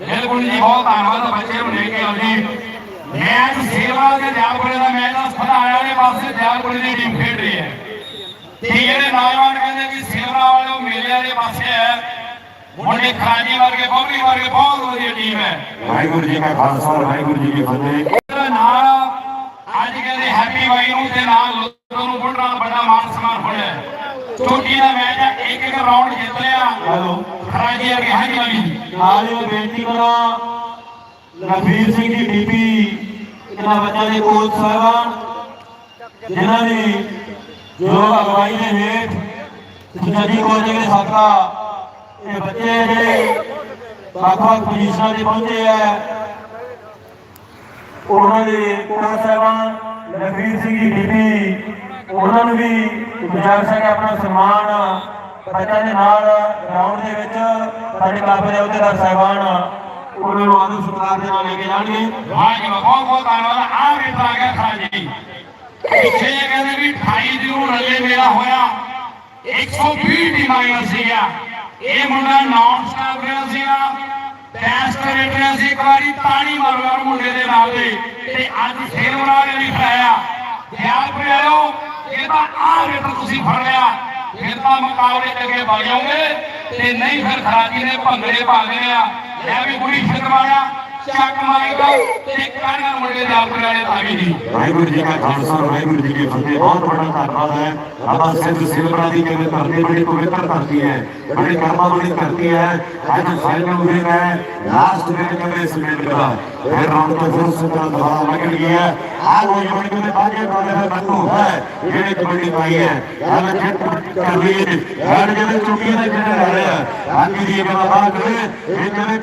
ਬਿਲਕੁਲ ਜੀ ਬਹੁਤ ਧੰਨਵਾਦ ਬੱਚੇ ਨੂੰ ਲੈ ਕੇ ਜੀ ਮੈਚ ਸੇਵਾ ਦੇ ਦਿਆਲਪੁਰੇ ਦਾ ਮੈਚ ਆ ਸਦਾਇਆ ਵਾਲੇ ਪਾਸੇ ਦਿਆਲਪੁਰੇ ਦੀ ਟੀਮ ਖੇਡ ਰਹੀ ਹੈ। ਤੇ ਜਿਹੜੇ ਨੌਜਵਾਨ ਕਹਿੰਦੇ ਕਿ ਸੇਵਾ ਵਾਲੇ ਉਹ ਮੇਲੇ ਵਾਲੇ ਪਾਸੇ ਹੈ ਮੁੰਡੇ ਖਾਜੀ ਵਰਗੇ ਬੌਬੀ ਵਰਗੇ ਬਹੁਤ ਵਧੀਆ ਟੀਮ ਹੈ। ਵਾਹਿਗੁਰੂ ਜੀ ਕਾ ਖਾਲਸਾ ਵਾਹਿਗੁਰੂ ਜੀ ਕੀ ਫਤਿਹ। ਉਹਦਾ ਨਾਲ ਅੱਜ ਕਹਿੰਦੇ ਹੈਪੀ ਬਾਈ ਨੂੰ ਤੇ ਨਾਲ ਲੋਕਾਂ ਨੂੰ ਬੁੱਢਾ ਵੱਡਾ ਮਾਨ ਸਨਮਾਨ ਹੋਇਆ ਚੋਟੀ ਦਾ ਮੈਚ ਹੈ ਇੱਕ ਇੱਕ ਰਾਉਂਡ ਜਿੱਤ ਲਿਆ। ਹੈਲੋ। ਖਰਾਜੀ ਵਰਗੇ ਹਾਂਜੀ ਬਾਈ ਨਾਲ ਹੀ ਬੇਨਤੀ ਕਰਾਂ ਲਖਵੀਰ ਸਿੰਘ ਜੀ, ਡੀਪੀ, ਇਹਨਾਂ ਬੱਚਿਆਂ ਦੇ ਕੋਚ ਸਾਹਿਬਾਨ, ਜਿਨ੍ਹਾਂ ਦੀ ਜੋ ਅਗਵਾਈ ਦੇ ਹੇਠ ਸੁਚਾਜੀ ਕੋਚਿੰਗ ਦੇ ਸਾਥਾ ਇਹ ਬੱਚੇ ਜਿਹੜੇ ਵੱਖ ਵੱਖ ਪੋਜੀਸ਼ਨਾਂ ਤੇ ਪਹੁੰਚੇ ਆ, ਉਹਨਾਂ ਦੇ ਕੋਚ ਸਾਹਿਬਾਨ ਲਖਵੀਰ ਸਿੰਘ ਜੀ, ਡੀਪੀ, ਉਹਨਾਂ ਨੂੰ ਵੀ ਗੁਜ਼ਾਰਿਸ਼ ਹੈ ਆਪਣਾ ਸਨਮਾਨ ਬੱਚਿਆਂ ਦੇ ਨਾਲ ਗਰਾਊਂਡ ਦੇ ਵਿੱਚ ਸਾਡੇ ਕਲੱਬ ਦੇ ਅਹੁਦੇਦਾਰ ਸਾਹਿਬਾਨ ਉਹਨਾਂ ਨੂੰ ਆਦਰ ਸਤਿਕਾਰ ਦੇ ਨਾਲ ਲੈ ਕੇ ਜਾਣਗੇ। ਵਾਹ ਬਹੁਤ ਬਹੁਤ ਧੰਨਵਾਦ। ਆ ਵੀ ਆ ਗਿਆ ਖਰਾਜੀ ਪਿੱਛੇ ਇਹ ਕਹਿੰਦੇ ਵੀ 28 ਜੂਨ ਰੱਲੇ ਮੇਲਾ ਹੋਇਆ। 120 ਟੀਮਾਂ ਆਈਆਂ ਇਹ ਮੁੰਡਾ ਨਾਨ ਸਟਾਪ ਰਿਹਾ ਸੀਗਾ। ਬੈਸ ਕਰੇ ਰਿਹਾ ਸੀ। ਇੱਕ ਵਾਰੀ ਤਾੜੀ ਮਾਰੋ ਮੁੰਡੇ ਦੇ ਨਾਲ ਦੇ। ਤੇ ਅੱਜ ਫੇਰ ਬਣਾ ਕੇ ਨਹੀਂ ਖੜਾਇਆ ਧਿਆਨ ਪਿਆਰੋ ਇਹ ਤਾਂ ਆ ਰੇਟ ਤੁਸੀਂ ਫੜ ਲਿਆ। ਫਿਰ ਤਾਂ ਮੁਕਾਬਲੇ ਅੱਗੇ ਵਗ ਜਾਓਗੇ ਤੇ ਨਹੀਂ ਫਿਰ ਖਰਾਜੀ ਨੇ ਭੰਗੜੇ ਪਾ ਗਏ ਆ। ਲੈ ਵੀ ਗੁੜੀ ਛਿੰਦਵਾਇਆ ਚੱਕ ਮਾਰੇਗਾ ਤੇ ਕਾਹਨਾਂ ਮੁੰਡੇ ਦੇ ਆਪਣੇ ਵਾਲੇ ਤਾਂ ਵੀ ਨਹੀਂ ਵਾਹਿਗੁਰੂ ਜੀ ਕਾ ਖਾਲਸਾ ਵਾਹਿਗੁਰੂ ਜੀ ਕੀ ਫਤਿਹ ਬਹੁਤ ਬੜਾ ਧੰਨਵਾਦ ਹੈ ਬਾਬਾ ਸਿੱਧ ਸਿਲਵਰਾ ਦੀ ਕਿਵੇਂ ਧਰਤੀ ਬੜੀ ਪਵਿੱਤਰ ਧਰਤੀ ਹੈ ਬੜੀ ਕਰਮਾਂ ਵਾਲੀ ਧਰਤੀ ਹੈ ਅੱਜ ਫਾਈਨਲ ਹੋਏ ਮੈਂ ਲਾਸਟ ਵਿੱਚ ਕਿਵੇਂ ਸਮੇਟ ਦਾ ਫਿਰ ਰਾਉਂਡ ਤੋਂ ਫਿਰ ਸੁਪਰ ਦੁਬਾਰਾ ਲੱਗਣ ਗਿਆ ਆ ਉਹ ਜੋੜ ਕੇ ਤੇ ਬਾਗੇ ਕੋਲੇ ਫਿਰ ਬੰਨੂ ਹੈ ਜਿਹੜੇ ਕਬੱਡੀ ਪਾਈ ਹੈ ਹਾਲੇ ਖੇਡ ਕਰ ਰਹੀ ਹੈ ਹਰ ਜਿਹੜੇ ਚੁੱਕੀ ਦੇ ਜਿਹੜੇ ਆ ਰਹੇ ਆ ਅੱਜ ਦੀ ਬਾਬਾ ਕਰੇ ਇਹ ਜਿਹੜੇ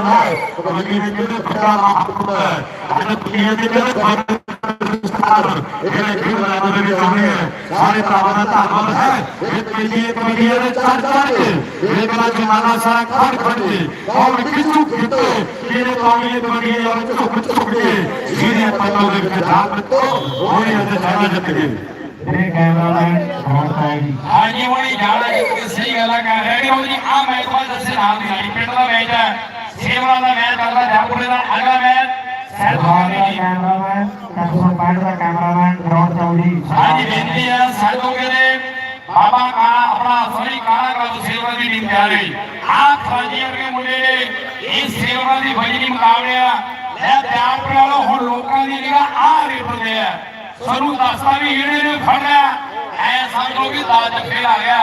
ਪੰਜਾਬ ਦੇ ਸਾਦਾ ਚੁੱਕੀ ਦਾ ਬੰਦਾ ਕਬੱਡੀ ਦੇ ਜਿਹੜੇ ਪੱਕਾ ਮਾਹੌਲ ਹੈ ਅੱਜ ਦੁਨੀਆ ਦੇ ਜਿਹੜੇ ਜਿਹੜੇ ਖੇਡ ਮੈਦਾਨ ਦੇ ਵਿੱਚ ਆਉਂਦੇ ਆ ਸਾਰੇ ਭਰਾਵਾਂ ਦਾ ਧੰਨਵਾਦ ਹੈ ਇਹ ਕਬੱਡੀ ਕਬੱਡੀ ਦੇ ਚੜ ਚੜ ਕੇ ਇਹ ਬੜਾ ਜਮਾਨਾ ਸਾਰਾ ਖੜ ਖੜ ਕੇ ਔਰ ਕਿਚੂ ਕਿਤੇ ਜਿਹੜੇ ਕੌਮੀ ਕਬੱਡੀ ਦੇ ਔਰ ਝੁਕ ਝੁਕ ਕੇ ਜਿਹਨੇ ਪੱਤੋਂ ਦੇ ਵਿੱਚ ਜਾਨ ਤੋਂ ਉਹਨੇ ਅੱਜ ਸਾਰਾ ਜਿੱਤ ਗਏ ਇਹ ਕੈਮਰਾਮੈਨ ਬਹੁਤ ਹੈ ਜੀ ਹਾਂਜੀ, ਹੁਣੀ ਜਾਣਾ ਜੀ ਕਿ ਸਹੀ ਗੱਲ ਆ ਕਰ ਰਹੇ ਹੋ ਜੀ ਆ ਮੈਚ ਬਾਅਦ ਦੱਸੇ ਨਾਲ ਦੀ ਨਾਲ ਪਿੰਡ ਦਾ ਮੈਚ ਹੈ। ਸੇਵਾ ਦਾ ਮੈਚ ਕਰਦਾ ਜਾਪੁਰੇ ਦਾ ਅਗਲਾ ਮੈਚ ਸੈਲਵਾਨੀ ਜੀ ਕੈਮਰਾਮੈਨ ਕੈਮਰਾ ਪਾਇੰਟ ਦਾ ਕੈਮਰਾਮੈਨ ਗਰਾਊਂਡ ਚੌੜੀ ਹਾਂਜੀ ਬੇਨਤੀ ਹੈ ਸੈਲਦੋਗੇ ਦੇ। ਬਾਬਾ ਕਾਲਾ ਆਪਣਾ ਸੋਹਣੀ ਕਾਲਾ ਕਲੱਬ ਸੇਵਾ ਦੀ ਟੀਮ ਤਿਆਰ ਹੋਈ। ਆ ਖਾਜੀ ਵਰਗੇ ਮੁੰਡੇ ਨੇ ਇਹ ਸੇਵਾ ਦੀ ਬਜਰੀ ਮੁਕਾਬਲੇ ਆ। ਲੈ ਪਿਆਰ ਵਾਲੋ ਹੁਣ ਲੋਕਾਂ ਦੀ ਨਿਗਾਹ ਆ ਰੇਟ ਤੇ ਆ ਸਾਨੂੰ ਦੱਸਦਾ ਵੀ ਇਹਨੇ ਨੇ ਫੜਿਆ ਐ ਸਮਝੋ ਕਿ ਦਾ ਜੱਫੇ ਆ ਗਿਆ।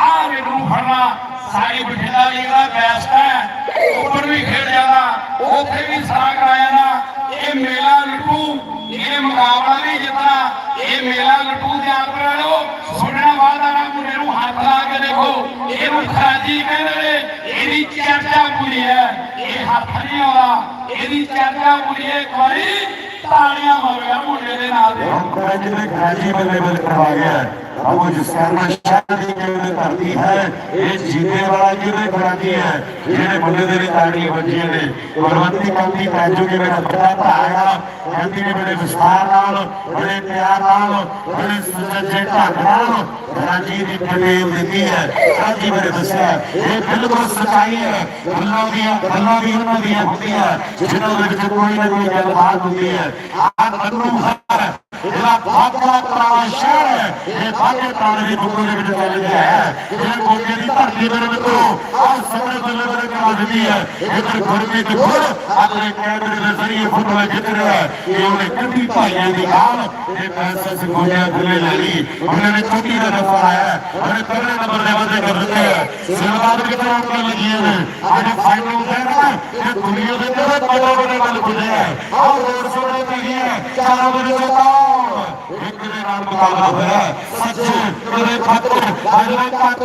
ਆ ਰੇਟ ਨੂੰ ਫੜਨਾ ਸਾਰੀ ਬਠਿੰਡਾ ਦਾ ਬੈਸਟ ਹੈ। ਉਪਰ ਵੀ ਖੇਡ ਜਾਣਾ, ਉੱਥੇ ਵੀ ਸਾਗ ਲਾਇਆ ਨਾ। ਇਹ ਮੇਲਾ ਲਟੂ ਇਹ ਮੁਕਾਬਲਾ ਵੀ ਜਿੱਤਣਾ। ਇਹ ਮੇਲਾ ਲਟੂ ਦੇ ਆਪ ਰਹਿਓ ਸੁਣਨ ਵਾਲਾ ਨਾ, ਮੁੰਡੇ ਨੂੰ ਹੱਥ ਲਾ ਕੇ ਦੇਖੋ। ਇਹਨੂੰ ਖਾਜੀ ਕਹਿੰਦੇ ਨੇ, ਇਹਦੀ ਚਰਚਾ ਪੂਰੀ ਹੈ। ਇਹ ਹੱਥ ਨਹੀਂ ਆਉਂਦਾ। ਇਹਦੀ ਚਰਚਾ ਪੂਰੀ ਹੈ। ਕੋਈ ਤਾੜੀਆਂ ਮਾਰਿਆ ਮੁੰਡੇ ਦੇ ਨਾਲ। ਦੇ ਖਾਜੀ ਬੱਲੇ ਬੱਲੇ ਕਰਵਾ ਗਿਆ। ਉਹ ਜਿਸ ਕਰਮਸ਼ਾਲ ਦੀ ਜਿਹੜੀ ਧਰਤੀ ਹੈ, ਇਹ ਜੀਨੇ ਵਾਲਾ ਕਿਵੇਂ ਬਣਾਦੀ ਹੈ? ਜਿਹੜੇ ਬੰਦੇ ਦੇ ਵਿੱਚ ਤਾੜੀ ਵੱਜੀਆਂ ਨੇ। ਪਰਵਤੀ ਕੰਦੀ ਤਾਜੂ ਕੇ ਮੇਰਾ ਬੜਾ ਧਾਰਨਾ ਕਹਿੰਦੀ ਨੇ ਬੜੇ ਵਿਸਥਾਰ ਨਾਲ, ਬੜੇ ਪਿਆਰ ਨਾਲ, ਬੜੇ ਸੁਚੱਜੇ ਢੰਗ ਨਾਲ ਰਾਜੀ ਦੀ ਫਲੇਮ ਦਿੱਤੀ ਹੈ। ਸਾਜੀ ਮੇਰੇ ਦੱਸਿਆ ਇਹ ਬਿਲਕੁਲ ਸਚਾਈ ਹੈ। ਗੱਲਾਂ ਦੀਆਂ, ਗੱਲਾਂ ਵੀ ਉਹਨਾਂ ਦੀਆਂ ਹੁੰਦੀਆਂ। ਜਿਨ੍ਹਾਂ ਵਿੱਚ ਕੋਈ ਨਾ ਕੋਈ ਗੱਲ ਬਾਤ ਹੁੰਦੀ ਹੈ। ਆਤਮ ਅਨੁਭਵ ਹੈ। ਇਹਦਾ ਬਹੁਤ ਬੜਾ ਪੁਰਾਣਾ ਸ਼ਹਿਰ ਹੈ, ਇਹ ਬਾਗੇ ਪੁਰਾਣੇ ਦੀ ਬੁੱਕਲ ਦੇ ਵਿੱਚ ਚੱਲ ਗਿਆ ਹੈ। ਇਹ ਕੋਲੇ ਦੀ ਧਰਤੀ ਮੇਰੇ ਮਿੱਤਰੋ ਆਹ ਸਮੇਂ ਬੱਲੇ ਬੱਲੇ ਕਰਾ ਦਿੰਦੀ ਹੈ। ਇਧਰ ਗੁਰਮੀ ਤੇ ਗੁਰ ਆਪਣੇ ਕੈਮਰੇ ਦੇ ਜ਼ਰੀਏ ਫੁੱਟਬਾਲ ਜਿੱਤ ਰਿਹਾ ਹੈ। ਇਹ ਉਹਨੇ ਕੰਢੀ ਭਾਈਆਂ ਦੀ ਹਾਲ ਇਹ ਪੈਸਾ ਸੰਗੋਲਿਆ ਥੱਲੇ ਲੈ ਲਈ। ਉਹਨਾਂ ਨੇ ਚੋਟੀ ਦਾ ਨਫਾ ਆਇਆ ਉਹਨੇ ਪਹਿਲੇ ਨੰਬਰ ਦੇ ਵਾਅਦੇ ਕਰ ਦਿੱਤੇ ਹੈ। ਸਿਲਵਾਦ ਕਿਤੇ ਆਉਣ ਲੱਗੀਆਂ ਨੇ। ਅੱਜ ਫਾਈਨਲ ਦੇ ਨਾ ਇਹ ਦੁਨੀਆ ਦੇ ਤੇਰੇ ਬੜੇ ਬੜੇ ਵੱਲ ਖੁੱਲੇ ਹੈ? ਆਹ ਰੋਡ ਸ਼ੋਅ ਦੇ ਪਈ ਹੈ। ਚਾਰਾਂ ਵਜੇ ਤੋਂ ਇੱਕ ਦੇ ਨਾਲ ਮੁਕਾਬਲਾ ਹੋਇਆ ਸੱਚੇ ਮੇਰੇ ਖਾਤਰ ਅਜੇ ਤੱਕ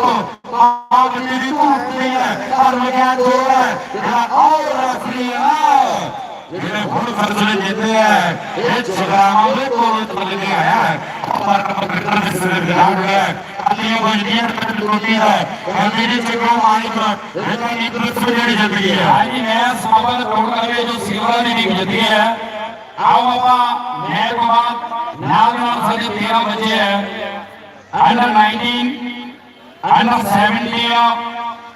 ਆਪ ਮੇਰੀ ਧੂਪ ਨਹੀਂ ਹੈ। ਪਰ ਲਗਿਆ ਜੋਰ ਹੈ ਜਿਹੜਾ ਆਉ ਰਫਰੀ ਹੈ ਜਿਹੜੇ ਹੁਣ ਫਰਜ਼ਲੇ ਜਿੱਤੇ ਹੈ ਇਹ ਜਗਰਾਵਾਂ ਦੇ ਕੋਲ ਚੱਲ ਕੇ ਆਇਆ ਹੈ ਪਰ ਕੰਪਿਊਟਰ ਦੇ ਸਿਰ ਬਿਲਾੜ ਗਿਆ ਅਲੀ ਵਜੀਰ ਪਿੰਡ ਕੋਟੀ ਹੈ ਮੇਰੀ ਚੰਗਾ ਮਾਈਕ ਇਹਦਾ ਇੱਕ ਰਸ ਜਿਹੜੀ ਜਲਦੀ ਹੈ ਹਾਂਜੀ ਮੈਂ ਸਮਾਪਤ ਕਰੋੜ ਕਰੇ ਜੋ ਸੇਵਾ ਦੀ ਟੀਮ ਜਿੱਤੀ ਹੈ ਆਓ ਆਪਾਂ ਮੈਚ ਤੋਂ ਬਾਅਦ ਨਾਲ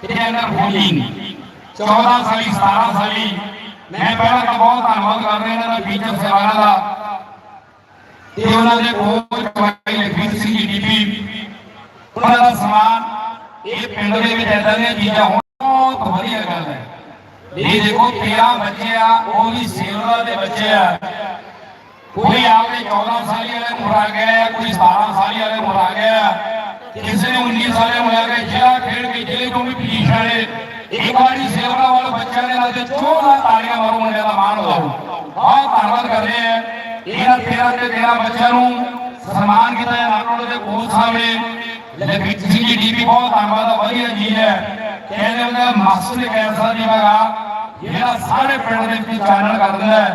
ਨਾਲ ਸਾਡੇ 13 ਬੱਚੇ ਹੈ ਅੰਡਰ 19 ਅੰਡਰ 17 ਤੇ ਅੰਡਰ 14 ਸਾਲੀ 17 ਸਾਲੀ। ਮੈਂ ਪਹਿਲਾਂ ਤਾਂ ਬਹੁਤ ਧੰਨਵਾਦ ਕਰਦਾ ਇਹਨਾਂ ਦਾ ਟੀਚਰ ਸੇਵਾਰਾਂ ਦਾ। ਤੇ ਉਹਨਾਂ ਦੇ ਕੋਚ ਭਾਈ ਲਖਵੀਰ ਸਿੰਘ ਜੀ ਡੀਪੀ। ਉਹਨਾਂ ਦਾ ਸਮਾਨ, ਇਹ ਪਿੰਡ ਦੇ ਵਿੱਚ ਏਦਾਂ ਦੀਆਂ ਚੀਜ਼ਾਂ ਹੋਣ ਬਹੁਤ ਵਧੀਆ ਗੱਲ ਹੈ। ਇਹ ਦੇਖੋ 13 ਬੱਚੇ ਆ, ਉਹ ਵੀ ਸੇਵਾ ਦੇ ਬੱਚੇ ਆ। ਕੋਈ ਆਪਦੇ 14 ਸਾਲੀ ਵਾਲੇ ਮੁਰਾ ਗਿਆ ਕੋਈ 17 ਸਾਲੀ ਵਾਲੇ ਮੁਰਾ ਗਿਆ। ਕਿਸੇ ਨੇ 19 ਸਾਲੇ ਮੁਰਾ ਗਿਆ ਜ਼ਿਲ੍ਹਾ ਖੇਡ ਕੇ ਜ਼ਿਲ੍ਹੇ ਤੋਂ ਵੀ ਪੀਸ਼ ਵਾਲੇ ਇੱਕ ਵਾਰੀ ਸੇਵਾ ਵਾਲੇ ਬੱਚਿਆਂ ਦੇ ਨਾਲ ਤੇ ਚੋਲਾ ਤਾੜੀਆਂ ਮਾਰੋ ਮੁੰਡੇ ਦਾ ਮਾਣ ਵਧਾਓ ਬਹੁਤ ਧੰਨਵਾਦ ਕਰਦੇ ਆ। ਇਹਨਾਂ 13 ਤੇ 13 ਬੱਚਿਆਂ ਨੂੰ ਸਨਮਾਨ ਕੀਤਾ ਹੈ ਨਾਟੋੜ ਦੇ ਕੋਚ ਸਾਹਿਬ ਲਖਵੀਰ ਸਿੰਘ ਜੀ ਡੀਪੀ ਬਹੁਤ ਧੰਨਵਾਦ ਵਧੀਆ ਜੀ ਹੈ। ਕਹਿੰਦੇ ਹੁੰਦੇ ਮਾਸਟਰ ਇੱਕ ਜੀ ਹੈਗਾ ਜਿਹੜਾ ਸਾਰੇ ਪਿੰਡ ਦੇ ਵਿੱਚ ਚਾਨਣ ਕਰ ਦਿੰਦਾ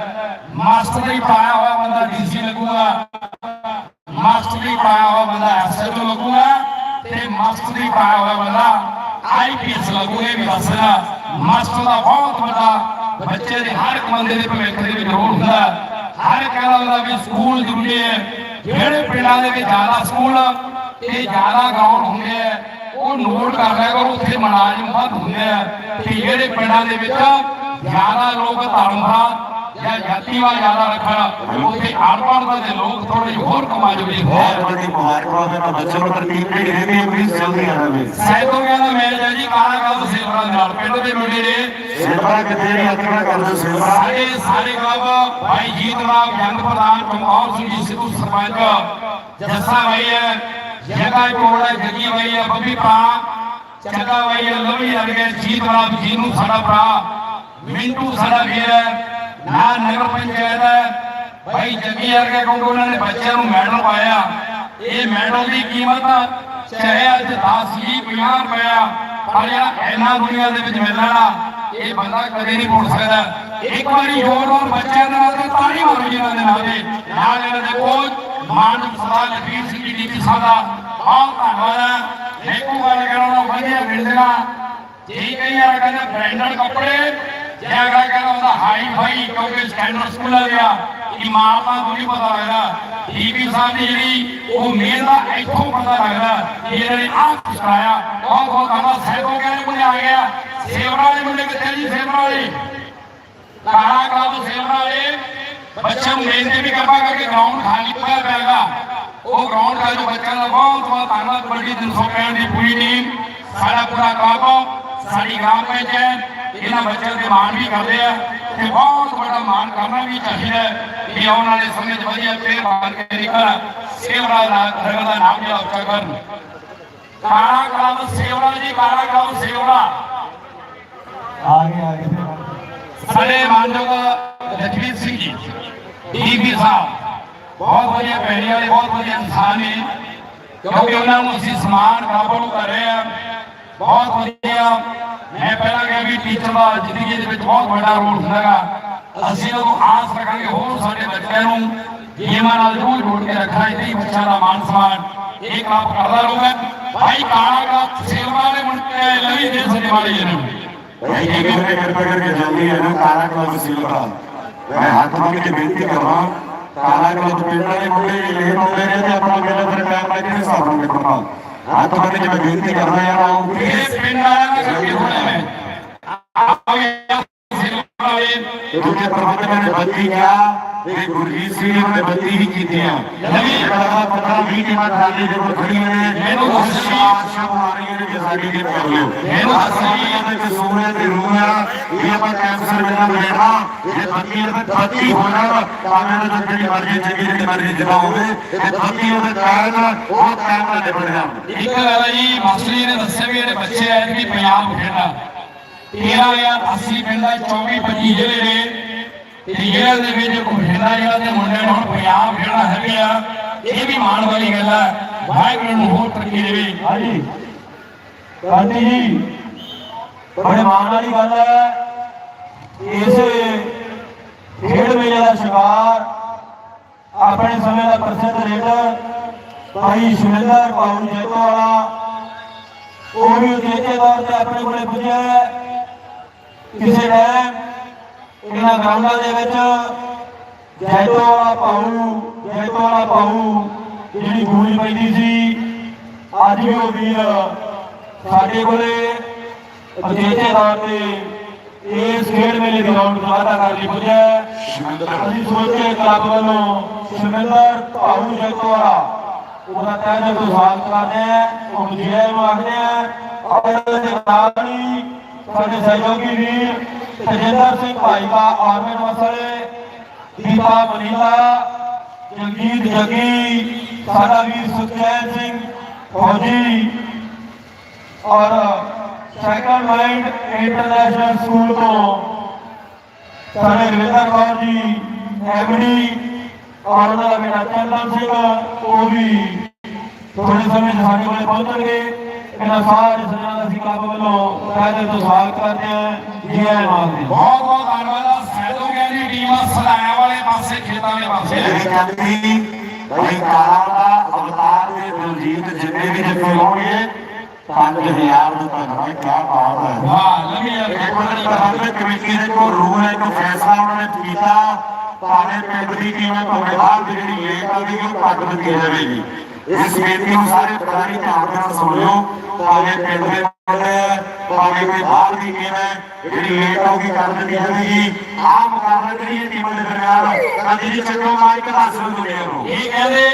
ਮਾਸਟਰ ਹੀ ਪਾਇਆ ਹੋਇਆ ਬੰਦਾ ਡੀਸੀ ਲੱਗੂਗਾ। ਮਾਸਟਰ ਹੀ ਪਾਇਆ ਹੋਇਆ ਬੰਦਾ ਐਸਐਚਓ ਲੱਗੂਗਾ ਤੇ ਮਾਸਟਰ ਹੀ ਪਾਇਆ ਹੋਇਆ ਬੰਦਾ ਆਈਪੀਐਸ ਲੱਗੂਗਾ ਇਹ ਵੀ ਦੱਸਣਾ ਮਾਸਟਰ ਦਾ ਬਹੁਤ ਵੱਡਾ ਬੱਚੇ ਦੇ ਹਰ ਬੰਦੇ ਦੇ ਭਵਿੱਖ ਦੇ ਵਿੱਚ ਰੋਲ ਹੁੰਦਾ ਹਰ ਕਹਿੰਦਾ ਹੁੰਦਾ ਵੀ ਸਕੂਲ ਜ਼ਰੂਰੀ ਹੈ ਜਿਹੜੇ ਪਿੰਡਾਂ ਦੇ ਵਿੱਚ ਜ਼ਿਆਦਾ ਸਕੂਲ ਤੇ ਜ਼ਿਆਦਾ ਗਰਾਊਂਡ ਹੁੰਦੇ ਆ ਉਹ ਨੋਟ ਕਰ ਲਿਆ ਕਰੋ ਉੱਥੇ ਮੁਲਾਜ਼ਮ ਵੱਧ ਹੁੰਦੇ ਆ ਤੇ ਜਿਹੜੇ ਪਿੰਡਾਂ ਦੇ ਵਿੱਚ ਜ਼ਿਆਦਾ ਲੋਕ ਧਰਮ ਧਰਮਵਾਦ ਜਾਂ ਜਾਤੀਵਾਦ ਜ਼ਿਆਦਾ ਰੱਖਣ ਉੱਥੇ ਅਨਪੜ੍ਹਤਾ ਦੇ ਲੋਕ ਥੋੜੇ ਜਿਹੇ ਹੋਰ ਕਮਾ ਜੁਗੇ ਬਹੁਤ ਵੱਡੀ ਮੁਬਾਰਕਾਂ ਦੇ ਨਾਲ ਬੱਚਿਆਂ ਨੂੰ ਤਰਤੀਬ ਜਿਹੜੀ ਰਹਿੰਦੀ ਹੈ ਵੀ ਜਲਦੀ ਆ ਜਾਵੇ ਸੈਦੋ ਕਹਿੰਦਾ ਮੈਚ ਹੈ ਜੀ ਕਾਲਾ ਕਾਲ ਸੇਵਰਾ ਦੇ ਨਾਲ ਪਿੰਡ ਦੇ ਮੁੰਡੇ ਨੇ ਸਿਲਵਰਾ ਕਿੱਥੇ ਨਹੀਂ ਅਤਕੜਾ ਕਰਦੇ ਸਿਲਵਰਾ ਸਾਡੇ ਸਾਰੇ ਕਲੱਬ ਭਾਈ ਜੀਤਰਾਮ ਜੰਗ ਪ੍ਰਧਾਨ ਚਮਕੌਰ ਸਿੰਘ ਜੀ ਸਿੱਧੂ ਸਰਪੰਚ ਜੱਸਾ ਭਾਈ ਹੈ ਜਗਾ ਕੋੜਾ ਜੱਗੀ ਭਾਈ ਹੈ ਬੱਬੀ ਭਰਾ ਚੱਗਾ ਭਾਈ ਹੈ ਲਵੀ ਲੜਕੇ ਜੀਤਰਾਮ ਜੀ ਨੂੰ ਸਾਡਾ ਭਰਾ ਮਿੰਟੂ ਸਾਡਾ ਵੀਰ ਹੈ ਨਾ ਨਗਰ ਪੰਚਾਇਤ ਹੈ। ਭਾਈ ਜੱਗੀ ਵਰਗੇ ਕਿਉਂਕਿ ਉਹਨਾਂ ਨੇ ਬੱਚਿਆਂ ਨੂੰ ਮੈਡਲ ਪਾਇਆ। ਇਹ ਮੈਡਲ ਦੀ ਕੀਮਤ ਚਾਹੇ ਅੱਜ 10 ਹੀ 50 ਰੁਪਇਆ, ਪਰ ਜਿਹੜਾ ਇਹਨਾਂ ਦੁਨੀਆ ਦੇ ਵਿੱਚ ਮਿਲਣਾ, ਇਹ ਬੰਦਾ ਕਦੇ ਨਹੀਂ ਭੁੱਲ ਸਕਦਾ। ਇੱਕ ਵਾਰੀ ਜ਼ੋਰਦਾਰ ਬੱਚਿਆਂ ਦੇ ਨਾਲ ਤੇ ਤਾੜੀ ਮਾਰੋ ਜਿਹਨਾਂ ਦੇ ਨਾਲ ਦੇ। ਨਾਲ ਇਹਨਾਂ ਦੇ ਕੋਚ ਮਾਨਵ ਸਭਾ ਲਖਵੀਰ ਸਿੰਘ ਜੀ ਡੀਪੀ ਸਾਹਿਬ ਦਾ ਬਹੁਤ ਧੰਨਵਾਦ ਹੈ। ਇੱਕੋ ਗੱਲ ਕਰਾਂ ਵਧੀਆ ਮਿਲਦਾ ਜੇ ਕਈ ਵਾਰ ਕਹਿੰਦਾ ਬ੍ਰਾਂਡਡ ਕੱਪੜੇ ਜਾਂ ਅਗਲਾ ਕਹਿੰਦਾ ਉਹਦਾ ਹਾਈ ਫਾਈ ਕਿਉਂਕਿ ਸਟੈਂਡਰਡ ਸਕੂਲ ਆ ਗਿਆ ਇਮਾਮ ਦਾ ਨਹੀਂ ਪਤਾ ਲੱਗਦਾ ਡੀਪੀ ਸਾਹਿਬ ਦੀ ਜਿਹੜੀ ਉਹ ਮੇਨ ਦਾ ਇੱਥੋਂ ਪਤਾ ਲੱਗਦਾ ਕਿ ਇਹਨਾਂ ਨੇ ਆਹ ਕੁਛ ਕਰਾਇਆ ਬਹੁਤ ਬਹੁਤ ਧੰਨਵਾਦ ਸਹਿਬੋ ਕਹਿੰਦੇ ਮੁੰਡੇ ਆ ਗਿਆ ਸੇਵਰਾ ਵਾਲੇ ਮੁੰਡੇ ਕਿੱਥੇ ਜੀ ਸੇਵਰਾ ਵਾਲੇ ਕਾਲਾ ਕਲੱਬ ਸੇਵਰਾ ਵਾਲੇ ਬੱਚਿਆਂ ਨੂੰ ਬੇਨਤੀ ਵੀ ਕਿਰਪਾ ਕਰਕੇ ਗਰਾਊਂਡ ਖਾਲੀ ਹੋਇਆ ਪਿਆਗਾ ਉਹ ਗਰਾਊਂਡ ਦਾ ਜੋ ਬੱਚਿਆਂ ਦਾ ਬਹੁਤ ਬਹੁਤ ਧੰਨਵਾਦ ਕਬੱਡੀ 365 ਦੀ ਪੂਰੀ ਟੀਮ ਸਾਡਾ ਪੂਰਾ ਕਲੱਬ ਸਾਡੀ ਗ੍ਰਾਮ ਪੰਚਾਇਤ ਇਹਨਾਂ ਬੱਚਿਆਂ ਦੇ ਮਾਣ ਵੀ ਕਰਦੇ ਆ ਤੇ ਬਹੁਤ ਵੱਡਾ ਮਾਣ ਕਰਨਾ ਵੀ ਚਾਹੀਦਾ ਕਿ ਆਉਣ ਵਾਲੇ ਸਮੇਂ 'ਚ ਵਧੀਆ ਪੇੜ ਬਣ ਕੇ ਨਿਕਲ ਸੇਵਾ ਦਾ ਧਰਮ ਦਾ ਨਾਮ ਜਿਹੜਾ ਉੱਚਾ ਕਰਨ। ਕਾਲਾ ਕਲਮ ਸੇਵਾ ਜੀ, ਕਾਲਾ ਕਲਮ ਸੇਵਾ ਆ ਗਏ ਆ ਗਏ। ਸਾਡੇ ਮਾਨਯੋਗ ਲਖਵੀਰ ਸਿੰਘ ਜੀ, ਡੀਪੀ ਸਾਹਿਬ, ਬਹੁਤ ਵਧੀਆ ਭੈਣੀ ਵਾਲੇ, ਬਹੁਤ ਵਧੀਆ ਇਨਸਾਨ ਨੇ। ਕਿਉਂਕਿ ਉਹਨਾਂ ਨੂੰ ਅਸੀਂ ਸਮਾਨ ਬਰਾਬਰ ਨੂੰ ਕਰ ਰਹੇ ਆ ਬਹੁਤ ਵਧੀਆ ਮੈਂ ਪਹਿਲਾਂ ਕਿਹਾ ਵੀ ਟੀਚਰ ਦਾ ਜ਼ਿੰਦਗੀ ਦੇ ਵਿੱਚ ਬਹੁਤ ਵੱਡਾ ਰੋਲ ਹੁੰਦਾਗਾ ਅਸੀਂ ਉਹ ਆਸ ਰੱਖਾਂਗੇ ਹੋਰ ਸਾਡੇ ਬੱਚਿਆਂ ਨੂੰ ਗੇਮਾਂ ਨਾਲ ਜ਼ਰੂਰ ਜੋੜ ਕੇ ਰੱਖਣਾ ਇਹ ਹੀ ਬੱਚਿਆਂ ਦਾ ਮਾਨ ਸਨਮਾਨ ਇਹ ਕੰਮ ਕਰਦਾ ਰਹੂਗਾ ਭਾਈ ਕਾਲਾ ਦਾ ਸੇਵਾ ਵਾਲੇ ਮੁੰਡੇ ਲਵੀ ਦੇ ਸਾਡੇ ਵਾਲੇ ਜੀ ਨੂੰ भाई ये भी मैं कृपा करके जल्दी है ना काला क्लब सिलवरा मैं हाथ मांग के बेनती कर रहा हूँ काला क्लब पिंड वाले मुंडे लेट हो गए थे अपना मेरा फिर टाइम लगे थे सब हमने करना ಆತ್ಮದಲ್ಲಿ ನಿಮ್ಮ ವಿನಂತಿ ಪ್ರಮಾಣ ਤੇ ਗੁਰਜੀਤ ਸਿੰਘ ਨੇ ਬੱਤੀ ਵੀ ਕੀਤੀਆਂ। ਨਵੀਂ ਕਲਾ ਪਤਾ ਵੀ ਕਿ ਮਾਤਾਲੀ ਦੇ ਕੋਲ ਖੜੀਆਂ ਨੇ, ਇਹਨੂੰ ਖੁਸ਼ੀ ਆਸ਼ਾ ਮਾਰੀਆਂ ਨੇ ਸਾਡੀ ਦੇ ਕਰ ਲਿਓ ਇਹਨੂੰ ਹਸਨੀਆਂ ਦੇ ਕਸੂਰੇ ਤੇ ਰੂਹਾਂ ਵੀ ਆਪਾਂ ਕੈਂਸਰ ਬਿਨਾ ਬੈਠਾ ਇਹ ਬੱਤੀ ਤੇ ਬੱਤੀ ਹੋਣਾ ਕਾਮੇ ਦਾ ਜਿਹੜੀ ਮਰਜ਼ੀ ਜਿੰਦਗੀ ਦੀ ਮਰਜ਼ੀ ਜਗਾ ਹੋਵੇ ਇਹ ਬੱਤੀ ਉਹਦੇ ਕਾਰਨ ਉਹ ਕਾਇਮ ਨਾ ਨਿਬੜਿਆ ਇੱਕ ਗੱਲ ਜੀ, ਮਾਸਟਰੀ ਨੇ ਦੱਸਿਆ ਵੀ ਇਹਦੇ ਬੱਚੇ ਐ ਵੀ ਪੰਜਾਬ ਖੇਡਣਾ 13 ਜਾਂ 80 ਪਿੰਡਾਂ 24 25 ਜ਼ਿਲ੍ਹੇ ਨੇ। ਤੇ ਜ਼ਿਲ੍ਹੇ ਦੇ ਵਿੱਚ ਖੇਡਣਾ ਜਿਹੜਾ ਤੇ ਮੁੰਡਿਆਂ ਨੂੰ ਪੰਜਾਬ ਖੇਡਣਾ ਹੈਗੇ ਇਹ ਵੀ ਮਾਣ ਵਾਲੀ ਗੱਲ ਹੈ ਵਾਹਿਗੁਰੂ ਨੂੰ ਹੋਰ ਤਰੱਕੀ ਦੇਵੇ। ਹਾਂਜੀ। ਕਾਂਤੀ ਜੀ। ਬੜੇ ਮਾਣ ਵਾਲੀ ਗੱਲ ਹੈ ਇਸ ਖੇਡ ਮੇਲੇ ਦਾ ਸ਼ਿਕਾਰ ਆਪਣੇ ਸਮੇਂ ਦਾ ਪ੍ਰਸਿੱਧ ਰੇਡਰ ਭਾਈ ਸ਼ਿਵਿੰਦਰ ਪਾਉਣ ਜੇਤੋ ਵਾਲਾ ਉਹ ਵੀ ਉਚੇਚੇ ਤੌਰ ਤੇ ਆਪਣੇ ਕੋਲੇ ਪੁੱਜਿਆ। ਕਿਸੇ ਟਾਈਮ ਇਹਨਾਂ ਗਰਾਊਂਡਾਂ ਦੇ ਵਿੱਚ ਜੈਤੋ ਵਾਲਾ ਪਾਉ, ਜੈਤੋ ਵਾਲਾ ਪਾਉ ਜਿਹੜੀ ਗੂੰਜ ਪੈਂਦੀ ਸੀ, ਅੱਜ ਵੀ ਉਹ ਵੀਰ ਸਾਡੇ ਕੋਲੇ ਅਜੇਤੇ ਤੌਰ ਤੇ ਇਸ ਖੇਡ ਮੇਲੇ ਦੀ ਰੌਣਕ ਵਾਧਾ ਕਰਨ ਲਈ ਪੁੱਜਿਆ ਅਸੀਂ ਸਮੁੱਚੇ ਕਲੱਬ ਵੱਲੋਂ ਸ਼ਮਿੰਦਰ ਭਾਊ ਜੈਤੋੜਾ ਉਹਦਾ ਤਹਿ ਦਿਲ ਤੋਂ ਸਵਾਗਤ ਕਰਦੇ ਹਾਂ ਉਹ ਜੈ ਨੂੰ ਆਖਦੇ ਹਾਂ। ਔਰ ਨਾਲ ਹੀ ਸਾਡੇ ਸਹਿਯੋਗੀ ਵੀਰ ਤਜਿੰਦਰ ਸਿੰਘ ਭਾਈ ਦਾ ਮਸਲੇ ਦੀਪਾ ਮਨੀਲਾ ਜਗਜੀਤ ਜੱਗੀ, ਸਾਡਾ ਵੀਰ ਸੁਖਚੈਨ ਸਿੰਘ ਫੌਜੀ ਔਰ ਸੈਕੰਡ ਮਾਈਂਡ ਇੰਟਰਨੈਸ਼ਨਲ ਸਕੂਲ ਤੋਂ ਸਾਡੇ ਰਵਿੰਦਰ ਕੌਰ ਜੀ ਐਮਡੀ ਔਰ ਉਹਨਾਂ ਦਾ ਬੇਟਾ ਚੰਦਨ ਸਿੰਘ, ਉਹ ਵੀ ਥੋੜੇ ਸਮੇਂ 'ਚ ਸਾਡੇ ਕੋਲ ਪਹੁੰਚਣਗੇ। ਇਹਨਾਂ ਸਾਰੇ ਸੱਜਣਾਂ ਦਾ ਅਸੀਂ ਕਲੱਬ ਵੱਲੋਂ ਪਹਿਲੇ ਤੋਂ ਸਵਾਗਤ ਕਰਦੇ ਹਾਂ। ਜੀ ਆਇਆਂ ਨੂੰ ਬਹੁਤ ਬਹੁਤ ਧੰਨਵਾਦ। ਆ ਸੈਦੋ ਕਹਿੰਦੀ ਟੀਮ ਸਦਾਇਆ ਵਾਲੇ ਪਾਸੇ ਖੇਤਾਂ ਦੇ ਪਾਸੇ। ਕਹਿੰਦੀ ਬਈ ਕਾਲਾ ਦਾ ਅਵਤਾਰ ਦੇ ਦਿਲਜੀਤ ਜਿੰਨੇ ਵੀ ਜਿੱਥੇ ਹੋਣਗੇ 5000 ਦਾ ਤਨਖਾਹ ਕੀ ਬਾਤ ਹੈ ਵਾਹ ਲੰਮੀ ਪ੍ਰਬੰਧਕ ਕਮੇਟੀ ਦੇ ਕੋਲ ਰੂਲ ਹੈ ਇੱਕ ਫੈਸਲਾ ਉਹਨਾਂ ਨੇ ਕੀਤਾ। ਭਾਵੇਂ ਪਿੰਡ ਦੀ ਟੀਮ ਹੈ ਭਾਵੇਂ ਬਾਹਰ ਜਿਹੜੀ ਲੇਟ ਆ ਗਈ ਉਹ ਘੱਟ ਦਿੱਤੀ ਜਾਵੇਗੀ ਇਸ ਬੇਨਤੀ ਨੂੰ ਸਾਰੇ ਪ੍ਰਧਾਨੀ ਧਿਆਨ ਨਾਲ ਸੁਣਿਓ ਭਾਵੇਂ ਪਿੰਡ ਦੇ ਬੰਦੇ ਭਾਵੇਂ ਕੋਈ ਬਾਹਰ ਦੀ ਟੀਮ ਹੈ ਜਿਹੜੀ ਲੇਟ ਹੋਗੀ ਕਰ ਦਿੱਤੀ ਜਾਵੇਗੀ ਆਹ ਮੁਕਾਬਲਾ ਜਿਹੜੀ ਇਹ ਟੀਮਾਂ ਦੇ ਦਰਮਿਆਨ ਅੱਜ ਜੀ ਚੱਕੋ ਮਾਈਕ ਦੱਸ ਦਿਓ ਦੁਨੀਆ ਨੂੰ ਇਹ ਕਹਿੰਦੇ,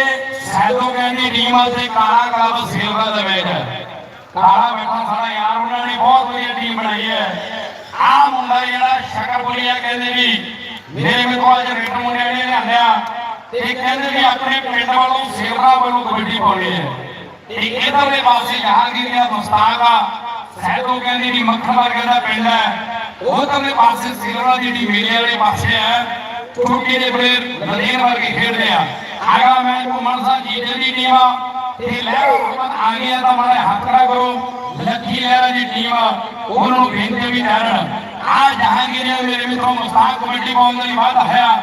ਸੈਦੋ ਕਹਿੰਦੀ ਟੀਮ ਤੇ ਕਾਲਾ ਕਲੱਬ ਸੇਵਾ ਦਾ ਮੈਚ ਹੈ ਕਾਲਾ ਬੈਠਾ ਸਾਡਾ ਯਾਰ ਉਹਨਾਂ ਨੇ ਬਹੁਤ ਵਧੀਆ ਟੀਮ ਬਣਾਈ ਹੈ। ਆਹ ਮੁੰਡਾ ਜਿਹੜਾ ਸ਼ਕਰਪੁਰੀਆ ਕਹਿੰਦੇ ਵੀ, ਮੇਰੇ ਮੇਰੇ ਅੱਜ ਰੇਟ ਨੇ ਲਿਆਂਦਿਆ। ਤੇ ਇਹ ਕਹਿੰਦੇ ਵੀ ਆਪਣੇ ਪਿੰਡ ਵੱਲੋਂ ਸੇਵਾ ਵੱਲੋਂ ਕਬੱਡੀ ਪਾਉਣੀ ਹੈ। ਤੇ ਇਧਰਲੇ ਪਾਸੇ ਜਹਾਂਗੀਰੀਆ ਮੁਸਤਾਕ ਆ। ਸੈਦੋ ਕਹਿੰਦੀ ਵੀ ਮੱਖਣ ਵਰਗੇ ਦਾ ਪਿੰਡ ਹੈ। ਉਧਰਲੇ ਪਾਸੇ ਸਿਲਵਾ ਦੀ ਮੇਲੇ ਵਾਲੇ ਪਾਸੇ ਹੈ ਚੁੱਕੀ ਦੇ ਬੜੇ ਨਦੀਨ ਵਰਗੇ ਖੇਡਦੇ ਆ। ਆਗਾ ਮੈਂ ਘੁੰਮਣ ਸਾਹਿਬ ਜੀਤੇ ਦੀ ਟੀਮ ਆ। ਤੇ ਲਹਿਰ ਆ ਗਿਆ ਤਾਂ ਮਾੜਾ ਹੱਥੜਾ ਕਰੋ। ਲੱਖੀ ਲਹਿਰਾ ਦੀ ਟੀਮ ਆ, ਉਹਨਾਂ ਨੂੰ ਵੀ ਕਰਨ ਆ। ਜਹਾਂਗੀਰ ਮੇਰੇ ਮਿੱਤਰੋ ਮੁਸਤਾਕ ਕਮੇਟੀ ਪਾਉਣ ਲਈ ਵਾਅਦਾ ਹੋਇਆ।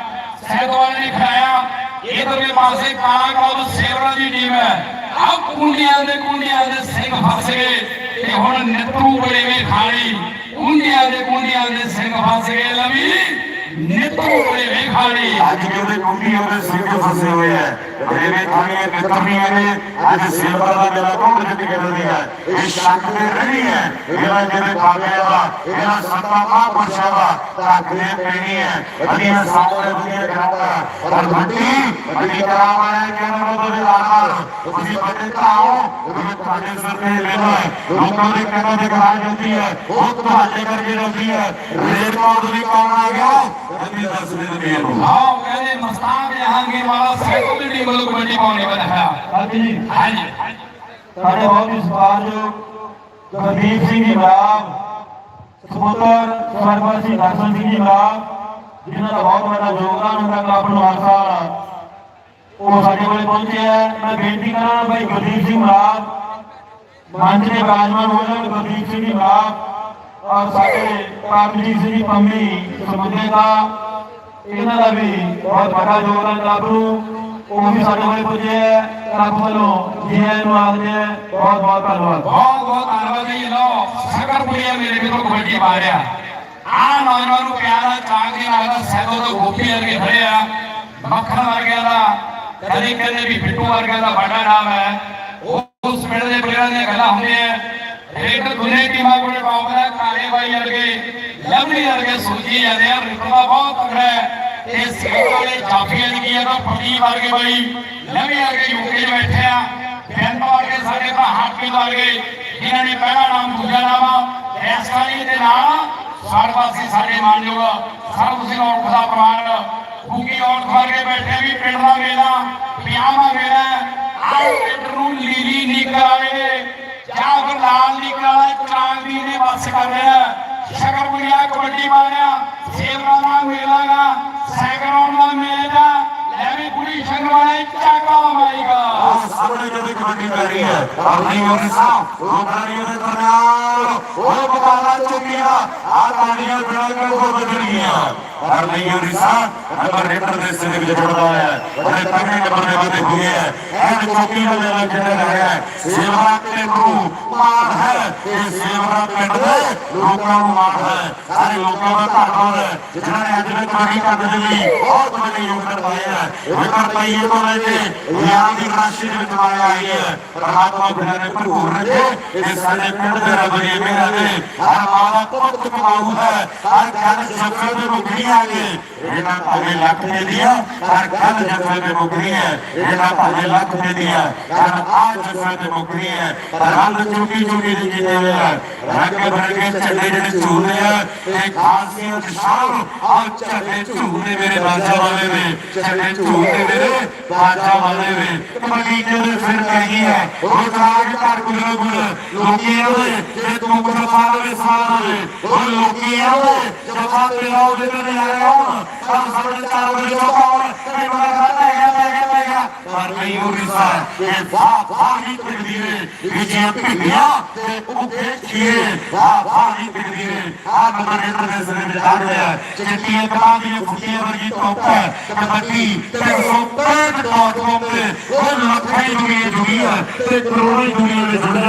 ਸਹਿਦਵਾਲ ਨੇ ਖੜਾਇਆ ਇਧਰਲੇ ਪਾਸੇ ਕਾਲਾ ਕਲੱਬ ਸੇਵਰਾ ਦੀ ਟੀਮ ਹੈ। ਆ ਕੁੰਡੀਆਂ ਦੇ ਕੁੰਡੀਆਂ ਦੇ ਸਿੰਘ ਫਸ ਗਏ ਤੇ ਹੁਣ ਨਿੱਤੂ ਬੜੇ ਵੇ ਖਾਲੀ ਦੇ ਕੁੰਡੀਆਂ ਦੇ ਸਿੰਘ ਫਸ ਗਏ। ਲਵੀ ਨਿੱਤਰੂ ਬੜੇ ਵੇ ਖਾਲੀ ਅੱਜ ਜਿਹੜੇ ਕੁੰਡੀ ਉਹਦੇ ਸਿੰਘ ਫਸੇ ਹੋਏ ਐ ਰੇਵੇ ਥਾਣੀਆਂ ਨਿਤਰਨੀਆਂ ਨੇ, ਅੱਜ ਸੇਵਾ ਦਾ ਮੇਰਾ ਕੋਲ ਜਿੱਤ ਕੇ ਦਿੰਦੀ ਹੈ ਇਹ ਸ਼ੱਕ ਤੇ ਰਹੀ ਹੈ ਇਹਨਾਂ ਜਿਹੜੇ ਬਾਬਿਆਂ ਦਾ ਇਹਨਾਂ ਸੰਤਾਂ ਮਹਾਂਪੁਰਸ਼ਾਂ ਦਾ ਧੱਕ ਦੇ ਪੈਣੀ ਹੈ ਅਧੀਆਂ ਸਾਹਮਣੇ ਦੁਨੀਆ ਕਰਾਉਂਦਾ ਪਰ ਵੱਡੀ ਵੱਡੀ ਕਰਾਮ ਵਾਲੇ ਕਹਿੰਦੇ ਉਹ ਦੇ ਨਾਲ ਤੁਸੀਂ ਵੱਡੇ ਘਰਾਓ ਉਹ ਤੁਹਾਡੇ ਸਿਰ ਤੇ ਲੈਣਾ ਹੈ ਲੋਕਾਂ ਦੇ ਕੰਨਾਂ ਤੇ ਕਰਾਈ ਜਾਂਦੀ ਹੈ ਉਹ ਤੁਹਾਡੇ ਕਰਕੇ ਜਾਂਦੀ ਹੈ ਰੇਟ ਮੌਤ ਦੀ ਕੌਣ ਆ ਗਿਆ। ਕਹਿੰਦੇ ਮਸਤਾਨ ਜਹਾਂਗੀਰ ਵਾਲਾ ਸੈਕੋ ਦੀ ਟੀਮ ਵੱਲੋਂ ਕਬੱਡੀ ਪਾਉਣੀ ਵਧਾਇਆ ਹਾਂਜੀ ਜੀ। ਹਾਂਜੀ। ਸਾਡੇ ਬਹੁਤ ਹੀ ਸਤਿਕਾਰਯੋਗ ਗੁਰਦੀਪ ਸਿੰਘ ਜੀ ਮਰਾਬ ਸਪੋਤਰ ਸਰਵਰ ਸਿੰਘ ਦਰਸ਼ਨ ਸਿੰਘ ਜੀ ਮਰਾਬ ਜਿਨ੍ਹਾਂ ਦਾ ਬਹੁਤ ਵੱਡਾ ਯੋਗਦਾਨ ਹੁੰਦਾ ਕਲੱਬ ਨੂੰ ਹਰ ਸਾਲ। ਉਹ ਸਾਡੇ ਕੋਲ ਪਹੁੰਚੇ ਹੈ ਮੈਂ ਬੇਨਤੀ ਕਰਾਂ ਭਾਈ ਗੁਰਦੀਪ ਸਿੰਘ ਮਰਾਬ ਮੰਚ ਦੇ ਵਿਰਾਜਮਾਨ ਹੋ ਜਾਣ ਗੁਰਦੀਪ ਸਿੰਘ ਜੀ ਮਰਾਬ ਔਰ ਸਾਡੇ ਪਰਮਜੀਤ ਸਿੰਘ ਪੰਮੀ ਸਮੁੰਦਰੇ ਦਾ, ਇਹਨਾਂ ਦਾ ਵੀ ਬਹੁਤ ਵੱਡਾ ਯੋਗਦਾਨ ਕਲੱਬ ਨੂੰ। ਉਹ ਵੀ ਸਾਡੇ ਕੋਲ ਪੁੱਜੇ ਹੈ ਵੱਲੋਂ ਜੀ ਨੂੰ ਆਖਦੇ ਬਹੁਤ ਬਹੁਤ ਧੰਨਵਾਦ। ਬਹੁਤ ਬਹੁਤ ਧੰਨਵਾਦ ਜੀ ਲੋ ਸਕਰਪੁਰੀਆ ਮੇਰੇ ਮਿੱਤਰੋ ਕਬੱਡੀ ਮਾਰਿਆ। ਆ ਨੌਜਵਾਨ ਨੂੰ ਪਿਆਰਾ ਚਾਂਗ ਦੇ ਨਾਲ ਸੈਦੋ ਤੋਂ ਗੋਪੀ ਵਰਗੇ ਖੜੇ ਆ। ਮੱਖਣ ਵਰਗਿਆਂ ਦਾ, ਕਦੇ ਕਹਿੰਦੇ ਵੀ ਬਿੱਟੂ ਵਰਗਿਆਂ ਦਾ ਵੱਡਾ ਨਾਮ ਹੈ। ਉਸ ਪਿੰਡ ਦੇ ਪਲੇਅਰਾਂ ਦੀਆਂ ਗੱਲਾਂ ਹੁੰਦੀਆਂ ਰੇਟ ਦੁਨੇ ਟੀਮਾਂ ਕੋਲੇ ਪਾਉਂਦਾ ਕਾਲੇ ਬਾਈ ਵਰਗੇ, ਲੰਬੀ ਵਰਗੇ ਸੂਜੀ ਜਾਂਦੇ ਆ ਰਿਤਮਾ ਬਹੁਤ ਤਗੜਾ ਹੈ। ਤੇ ਸੇਵ ਵਾਲੇ ਜਾਫੀਆਂ ਦੀ ਕੀ ਆ ਤਾਂ ਪੱਟੀ ਵਰਗੇ ਬਾਈ, ਲੰਬੀ ਵਰਗੇ ਯੂਕੇ 'ਚ ਬੈਠੇ ਆ। ਬੈਂਕ ਵਰਗੇ ਸਾਡੇ ਭਰਾ ਹਾਕੀ ਵਰਗੇ, ਜਿਨ੍ਹਾਂ ਨੇ ਪਹਿਲਾ ਨਾਮ, ਦੂਜਾ ਨਾਮ ਐਸਕਾਈ ਦੇ ਨਾਲ ਸਾਡੇ ਸਾਡੇ ਮਾਨਯੋਗ ਸਰਬ ਸਿੰਘ ਔਰਖ ਦਾ ਪ੍ਰਮਾਣ ਭੂਕੀ ਔਰਖ ਵਰਗੇ ਬੈਠੇ ਵੀ ਪਿੰਡ ਦਾ ਮੇਲਾ ਪਿਆਮਾ ਮੇਲਾ ਆਓ ਪਿੰਡ ਨੂੰ ਲੀਲੀ ਨਹੀਂ ਕਰਾਵੇ ਜਾਂ ਫਿਰ ਲਾਲ ਨਹੀਂ ਕਰਾਵੇ ਚਾਂਦੀ ਨੇ ਬਸ ਕਰ ਰਿਹਾ ਸ਼ਕਰਪੁਰੀਆ ਕਬੱਡੀ ਮਾਰਿਆ। ਸੇਵਰਾ ਦਾ ਮੇਲਾ ਗਾ ਸੈਕਰੋਂ ਦਾ ਮੇਲਾ ਲੈ ਵੀ ਕੁੜੀ ਸ਼ੰਗਵਾਲੇ ਚਾਕਾ ਮਾਈਗਾ ਉਹ ਸਾਹਮਣੇ ਜਦੋਂ ਕਬੱਡੀ ਕਰ ਰਹੀ ਹੈ, ਆਪਣੀ ਉਹਦੇ ਸਾਹ ਉਹ ਕਰੀ ਉਹਦੇ ਦਰਮਿਆਨ ਉਹ ਬਕਾਲਾ ਚੁੱਕਿਆ ਆ ਤਾੜੀਆਂ ਬਣਾ ਕੇ ਉਹ ਬਦਲ ਗਈਆਂ ਪਰ ਨਹੀਂ ਹੋ ਰਿਹਾ ਨੰਬਰ ਰੇਡਰ ਦੇ ਸਿਰ ਵਿੱਚ ਜੁੜਦਾ ਹੈ। ਬੜੇ ਤਗੜੇ ਨੰਬਰ ਦੇ ਬੰਦੇ ਹੋਏ ਹੈ। ਇਹ ਚੌਕੀ ਦਾ ਮੇਲਾ ਖੇਡਿਆ ਰਿਹਾ ਹੈ, ਸੇਵਾ ਪਿੰਡ ਨੂੰ ਮਾਣ ਹੈ। ਇਹ ਸੇਵਾ ਪਿੰਡ ਦੇ ਲੋਕਾਂ ਨੂੰ ਮਾਣ ਹੈ। ਸਾਰੇ ਲੋਕਾਂ ਦਾ ਧੰਨਵਾਦ ਹੈ, ਜਿਨ੍ਹਾਂ ਨੇ ਅੱਜ ਦੇ ਕਬੱਡੀ ਕੱਪ ਦੇ ਲਈ ਬਹੁਤ ਵੱਡੇ ਯੋਗਦਾਨ ਪਾਏ ਹੈ। ਵਿਕਰ ਪਈਏ ਤੋਂ ਲੈ ਕੇ ਰਿਆਲ ਦੀ ਰਾਸ਼ੀ ਦੇ ਵਿੱਚ ਆਏ ਆਈ ਹੈ। ਪਰਮਾਤਮਾ ਬਿਨਾਂ ਨੇ ਭਰਪੂਰ ਰੱਖੇ ਇਹ ਸਾਡੇ ਪਿੰਡ ਦੇ ਰੱਬ ਦੀ ਮਿਹਰ ਹੈ ਹਰ ਮਾਲਾ ਪੁੱਤ ਕਮਾਊ ਹੈ। ਹਰ ਗੱਲ ਜੱਫੇ ਦੇ ਮੁਕਰੀ ਆ ਗਏ ਇਹਨਾਂ ਭਾਵੇਂ ਲੱਖ ਦੇ ਦਿਆ ਹਰ ਗੱਲ ਜੱਫੇ ਦੇ ਮੁਕਰੀ ਹੈ ਇਹਨਾਂ ਭਾਵੇਂ ਲੱਖ ਦੇ ਦਿਆ ਹਰ ਆ ਜੱਫੇ ਦੇ ਮੁਕਰੀ ਹੈ ਰੰਗ ਚੁਕੀ ਚੁਕੀ ਦੀ ਕੀਤੇ ਹੋਏ ਹੈ ਰੰਗ ਬਰੰਗੇ ਝੰਡੇ ਜਿਹੜੇ ਝੂਲਦੇ ਆ ਇਹ ਖਾਸੀਆਂ ਸ਼ਾਨ ਆ ਝੰਡੇ ਝੂਲਦੇ ਮੇਰੇ ਬਾਜਾ ਵਾਲੇ ਨੇ ਝੰਡੇ ਝੂਲਦੇ ਮੇਰੇ ਬਾਜਾ ਵਾਲੇ ਨੇ ਕਬੱਡੀ ਦੇ ਫਿਰ ਕਹੀ ਹੈ ਉਹ ਰਾਜ ਕਰ ਗੁਰੂ ਗੁਰੂ ਲੋਕੀ ਆਵੇ, ਜੇ ਤੂੰ ਗੁਰੂ ਪਾਲਵੇ ਸਾਲੇ ਉਹ ਲੋਕੀ ਆਵੇ, ਜਵਾਬ ਦੇ ਰਾਉ ਦੇ ਤੇ ਆਇਆ ਸਭ ਸਮਝ ਚਾਰ ਵਜੇ ਚੋਕਾਉਣ ਇਹ ਬੜਾ ਖਾਤਾ ਹੈ ਹੈ ਹੈ ਪਰ ਨਹੀਂ ਹੋ ਰਿਹਾ ਇਹ ਵਾਹ ਵਾਹ ਹੀ ਪਿੰਡੀ ਨੇ ਇਹ ਜੇ ਪਿੰਡਿਆ ਤੇ ਉਹ ਦੇਖੀਏ ਵਾਹ ਵਾਹ ਹੀ ਪਿੰਡੀ ਨੇ ਆ ਨੰਬਰ ਰੇਡਰ ਦੇ ਸਿਰ ਵਿੱਚ ਆ ਰਿਹਾ ਚਿੱਟੀਆਂ ਕਲਾਂ ਦੀਆਂ ਫੁੱਟੀਆਂ ਵਰਗੀ ਧੁੱਪ ਹੈ ਕਬੱਡੀ 365 ਡਾਟ ਕਾਮ ਤੇ ਉਹ ਲੱਖਾਂ ਹੀ ਦੁਨੀਆ ਜੁੜੀ ਹੈ ਤੇ ਕਰੋੜਾਂ ਹੀ ਦੁਨੀਆ ਵਿੱਚ ਜੁੜ